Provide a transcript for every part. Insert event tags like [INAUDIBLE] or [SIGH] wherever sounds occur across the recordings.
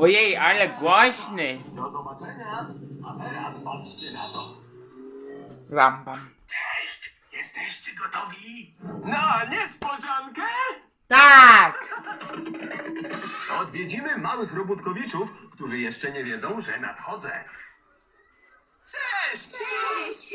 Ojej, ale głośny. Do zobaczenia. A teraz patrzcie na to. Ram, pam. Cześć, jesteście gotowi? Na niespodziankę? Tak! Odwiedzimy małych robótkowiczów, którzy jeszcze nie wiedzą, że nadchodzę. Cześć! Cześć!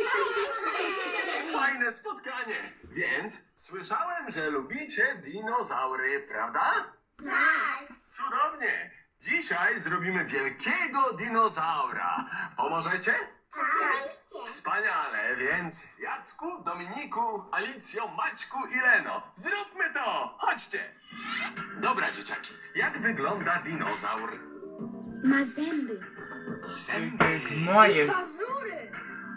Fajne spotkanie. Więc słyszałem, że lubicie dinozaury, prawda? Tak! Cudownie. Dzisiaj zrobimy wielkiego dinozaura. Pomożecie? Oczywiście! Wspaniale, więc Jacku, Dominiku, Alicjo, Maćku i Leno, zróbmy to! Chodźcie! Dobra, dzieciaki, jak wygląda dinozaur? Ma zęby. Zęby, Moje. Pazury!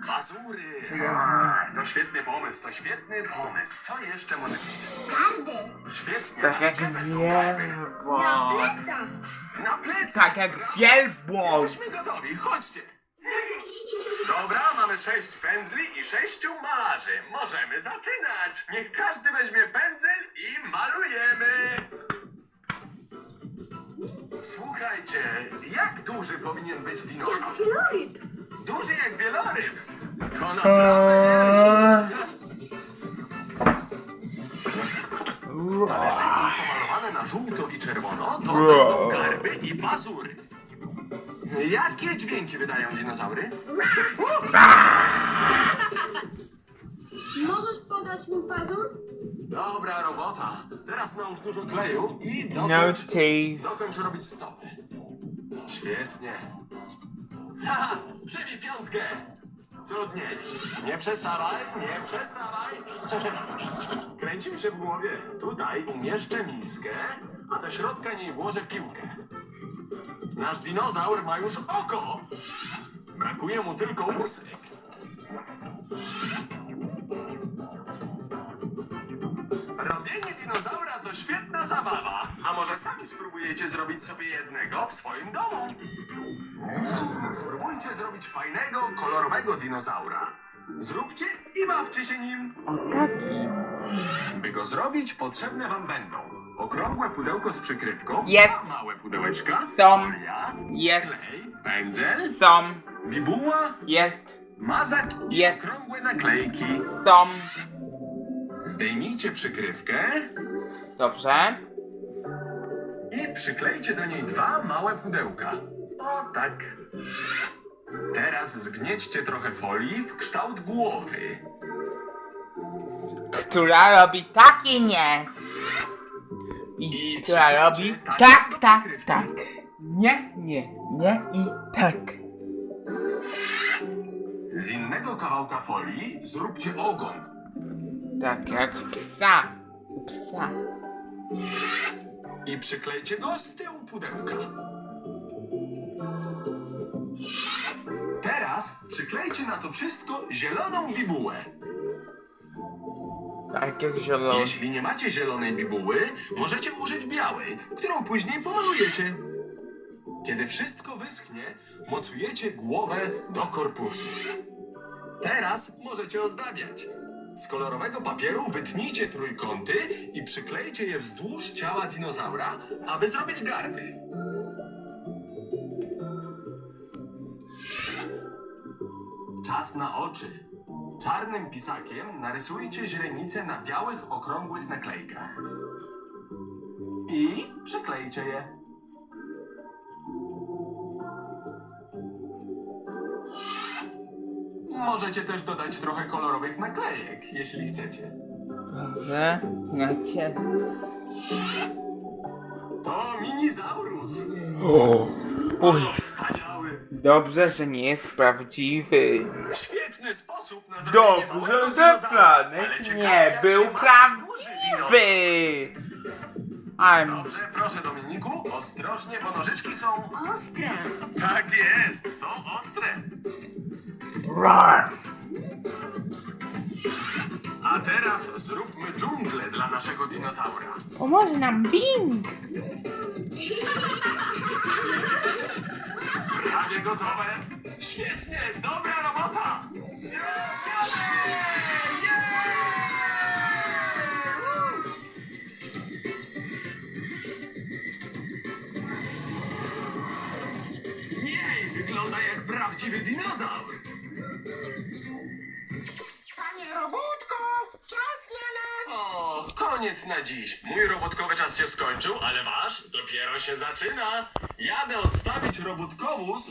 pazury. Ach, To świetny pomysł, to świetny pomysł. Co jeszcze może mieć? Garby. Świetnie. Tak jak będą garby? wielbłąd. plecach. Na plecach. Tak jak wielbłąd. Jesteśmy gotowi, chodźcie. Dobra, mamy sześć pędzli i sześciu malarzy. Możemy zaczynać. Niech każdy weźmie pędzel i malujemy. Słuchajcie, jak duży powinien być dinozaur? Wieloryb. Duży jak wieloryb. To naprawdę Talerzyki pomalowane na żółto i czerwono to będą garby i pazury. Jakie dźwięki wydają dinozaury? [LAUGHS] Możesz podać mi pazur? Dobra robota. Teraz nałóż dużo kleju i No dokończ, tape. dokończ robić stopy. Świetnie. [LAUGHS] Haha, przybij piątkę. Cudniej. Nie przestawaj, nie przestawaj. [LAUGHS] Kręci mi się w głowie. Tutaj umieszczę miskę, a do środka niej włożę piłkę. Nasz dinozaur ma już oko. Brakuje mu tylko łusek. Robienie dinozaura to świetna zabawa. A może sami spróbujecie zrobić sobie jednego w swoim domu? Spróbujcie zrobić fajnego, kolorowego dinozaura. Zróbcie i bawcie się nim. O taki. By go zrobić, potrzebne wam będą okrągłe pudełko z przykrywką, Jest. małe pudełeczka, Są. folia, Jest. klej, pędzel, Są. bibuła, Jest. mazak i Jest. okrągłe naklejki. Są. Zdejmijcie przykrywkę Dobrze. i przyklejcie do niej dwa małe pudełka. O tak. Teraz zgniećcie trochę folii w kształt głowy. Która robi tak i nie. I, I która robi tak tak, tak, przykrywki. tak. Nie, nie, nie i tak. Z innego kawałka folii zróbcie ogon. Tak jak psa. U Psa. i przyklejcie go z tyłu pudełka. Teraz przyklejcie na to wszystko zieloną bibułę. Tak jak zielony. Jeśli nie macie zielonej bibuły, możecie użyć białej, którą później pomalujecie. Kiedy wszystko wyschnie, mocujecie głowę do korpusu. Teraz możecie ozdabiać. Z kolorowego papieru wytnijcie trójkąty i przyklejcie je wzdłuż ciała dinozaura, aby zrobić garby. Czas na oczy. Czarnym pisakiem narysujcie źrenice na białych, okrągłych naklejkach. I przyklejcie je. Możecie też dodać trochę kolorowych naklejek, jeśli chcecie. Dobrze. Znacie. To minizaurus. O. Uj. Wspaniały. Dobrze, że nie jest prawdziwy. Świetny sposób na zrobienie małego Dobrze, że dinozaura. Ale planet ciekawe, nie jak był się ma duży dinozaur. prawdziwy. I'm Dobrze, proszę Dominiku, ostrożnie, bo nożyczki są... Ostre. Tak jest, są ostre. Roar. A teraz zróbmy dżunglę dla naszego dinozaura. Pomoże nam Bing. [LAUGHS] Prawie gotowe. Świetnie, dobra robota. Zrobione! Jej! prawdziwy dinozaur. Panie robótko, czas na nas! O, koniec na dziś. Mój robotkowy czas się skończył, ale wasz dopiero się zaczyna. Jadę odstawić robótkowóz